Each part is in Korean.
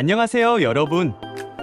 안녕하세요, 여러분.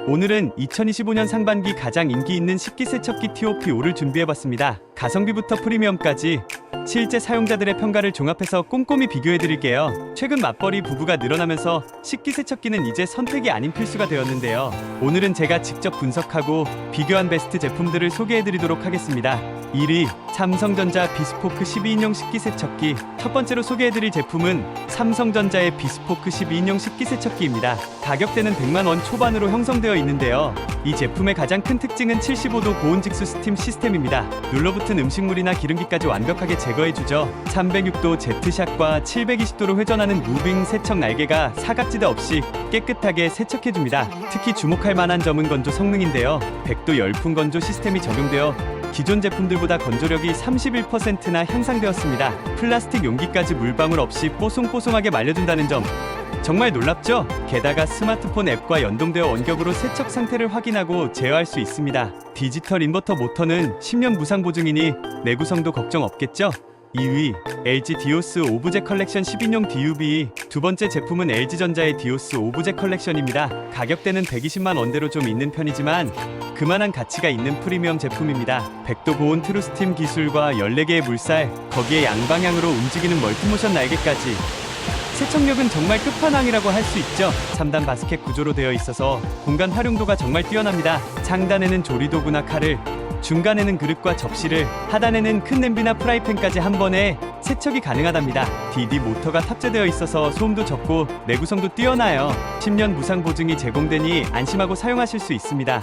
오늘은 2025년 상반기 가장 인기 있는 식기 세척기 TOP5를 준비해봤습니다. 가성비부터 프리미엄까지 실제 사용자들의 평가를 종합해서 꼼꼼히 비교해드릴게요. 최근 맞벌이 부부가 늘어나면서 식기 세척기는 이제 선택이 아닌 필수가 되었는데요. 오늘은 제가 직접 분석하고 비교한 베스트 제품들을 소개해드리도록 하겠습니다. 1위 삼성전자 비스포크 12인용 식기 세척기 첫 번째로 소개해드릴 제품은 삼성전자의 비스포크 12인용 식기 세척기입니다. 가격대는 100만 원 초반으로 형성되어 있는데요. 이 제품의 가장 큰 특징은 75도 고온 직수 스팀 시스템입니다. 눌러붙은 음식물이나 기름기까지 완벽하게 제거해주죠. 306도 제트샷과 720도로 회전하는 무빙 세척 날개가 사각지대 없이 깨끗하게 세척해줍니다. 특히 주목할 만한 점은 건조 성능인데요. 100도 열풍 건조 시스템이 적용되어 기존 제품들보다 건조력이 31%나 향상되었습니다. 플라스틱 용기까지 물방울 없이 뽀송뽀송하게 말려준다는 점 정말 놀랍죠? 게다가 스마트폰 앱과 연동되어 원격으로 세척 상태를 확인하고 제어할 수 있습니다. 디지털 인버터 모터는 10년 무상 보증이니 내구성도 걱정 없겠죠? 2위 LG 디오스 오브제 컬렉션 10인용 DUV 두 번째 제품은 LG전자의 디오스 오브제 컬렉션입니다. 가격대는 120만 원대로 좀 있는 편이지만 그만한 가치가 있는 프리미엄 제품입니다. 100도 고온 트루스팀 기술과 14개의 물살, 거기에 양방향으로 움직이는 멀티모션 날개까지 세척력은 정말 끝판왕이라고 할 수 있죠. 3단 바스켓 구조로 되어 있어서 공간 활용도가 정말 뛰어납니다. 상단에는 조리도구나 칼을, 중간에는 그릇과 접시를, 하단에는 큰 냄비나 프라이팬까지 한 번에 세척이 가능하답니다. DD 모터가 탑재되어 있어서 소음도 적고 내구성도 뛰어나요. 10년 무상 보증이 제공되니 안심하고 사용하실 수 있습니다.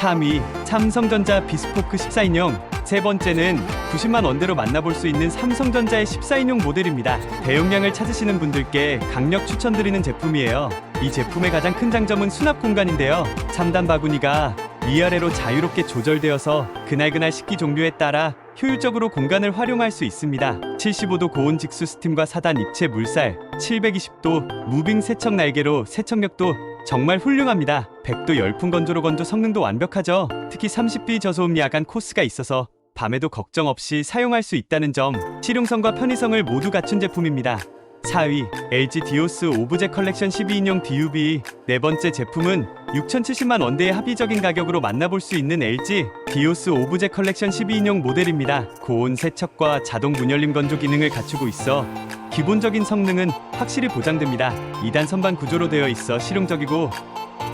3위 삼성전자 비스포크 14인용 세 번째는 90만 원대로 만나볼 수 있는 삼성전자의 14인용 모델입니다. 대용량을 찾으시는 분들께 강력 추천드리는 제품이에요. 이 제품의 가장 큰 장점은 수납 공간인데요. 3단 바구니가 위아래로 자유롭게 조절되어서 그날그날 식기 종류에 따라 효율적으로 공간을 활용할 수 있습니다. 75도 고온 직수 스팀과 4단 입체 물살, 720도 무빙 세척 날개로 세척력도 정말 훌륭합니다. 100도 열풍 건조로 건조 성능도 완벽하죠. 특히 30B 저소음 야간 코스가 있어서 밤에도 걱정 없이 사용할 수 있다는 점, 실용성과 편의성을 모두 갖춘 제품입니다. 4위 LG 디오스 오브제 컬렉션 12인용 DUV 네 번째 제품은 6,070만 원대의 합리적인 가격으로 만나볼 수 있는 LG 디오스 오브제 컬렉션 12인용 모델입니다. 고온 세척과 자동 문열림 건조 기능을 갖추고 있어 기본적인 성능은 확실히 보장됩니다. 2단 선반 구조로 되어 있어 실용적이고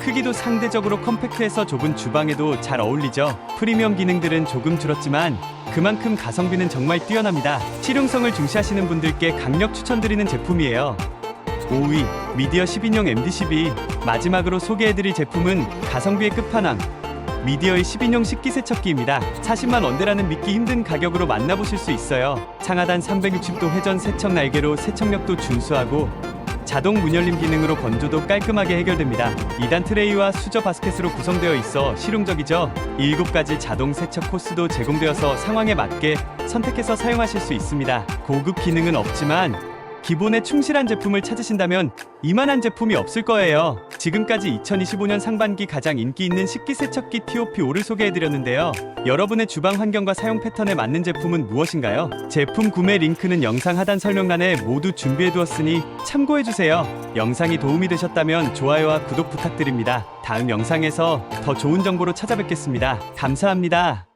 크기도 상대적으로 컴팩트해서 좁은 주방에도 잘 어울리죠. 프리미엄 기능들은 조금 줄었지만 그만큼 가성비는 정말 뛰어납니다. 실용성을 중시하시는 분들께 강력 추천드리는 제품이에요. 5위 미디어 10인용 MD12 마지막으로 소개해드릴 제품은 가성비의 끝판왕 미디어의 10인용 식기세척기입니다. 40만 원대라는 믿기 힘든 가격으로 만나보실 수 있어요. 상하단 360도 회전 세척 날개로 세척력도 준수하고 자동 문열림 기능으로 건조도 깔끔하게 해결됩니다. 2단 트레이와 수저 바스켓으로 구성되어 있어 실용적이죠. 7가지 자동 세척 코스도 제공되어서 상황에 맞게 선택해서 사용하실 수 있습니다. 고급 기능은 없지만 기본에 충실한 제품을 찾으신다면 이만한 제품이 없을 거예요. 지금까지 2025년 상반기 가장 인기 있는 식기세척기 TOP5를 소개해드렸는데요. 여러분의 주방 환경과 사용 패턴에 맞는 제품은 무엇인가요? 제품 구매 링크는 영상 하단 설명란에 모두 준비해두었으니 참고해주세요. 영상이 도움이 되셨다면 좋아요와 구독 부탁드립니다. 다음 영상에서 더 좋은 정보로 찾아뵙겠습니다. 감사합니다.